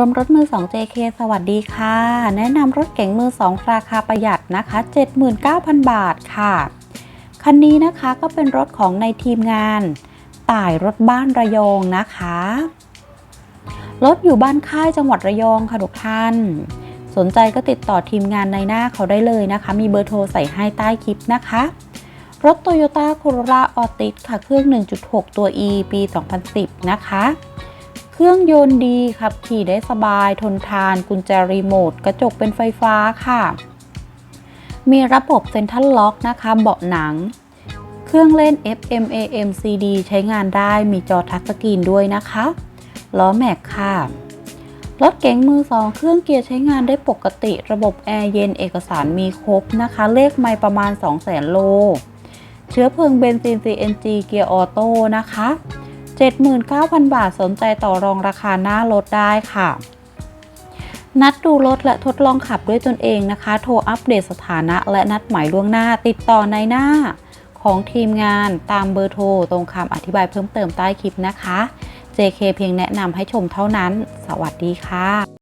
รมรถมือ 2 JK สวัสดีค่ะ แนะนำรถเก๋งมือ 2 ราคาประหยัดนะคะ 79,000 บาทค่ะ คันนี้นะคะก็เป็นรถของในทีมงานต่ายรถบ้านระยองนะคะ รถอยู่บ้านค่ายจังหวัดระยองค่ะทุกท่าน สนใจก็ติดต่อทีมงานในหน้าเขาได้เลยนะคะ มีเบอร์โทรใส่ให้ใต้คลิปนะคะรถ Toyota Corolla Altis ค่ะ เครื่อง 1.6 ตัว E ปี 2010 นะคะ ครื่องยนต์ดีขับขี่ได้สบายทนทาน กุญแจรีโมท กระจกเป็นไฟฟ้าค่ะ มีระบบเซ็นทรัลล็อกนะคะ เบาะหนัง เครื่องเล่น FM AM CD ใช้งานได้มีจอทัชสกรีนด้วยนะคะล้อแม็กค่ะ รถเก๋งมือสองเครื่องเกียร์ใช้งานได้ปกติ ระบบแอร์เย็นเอกสารมีครบนะคะ เลขไม่ประมาณ 200,000โล เชื้อเพลิงเบนซิน CNG เกียร์ออโต้นะคะ 79,000 บาทสนใจต่อรองราคาหน้ารถได้ค่ะ นัดดูรถและทดลองขับด้วยตนเองนะคะ โทรอัปเดตสถานะและนัดหมายล่วงหน้าติดต่อในหน้าของทีมงานตามเบอร์โทร ตรงคำอธิบายเพิ่มเติมใต้คลิปนะคะ JK เพียงแนะนำให้ชมเท่านั้น สวัสดีค่ะ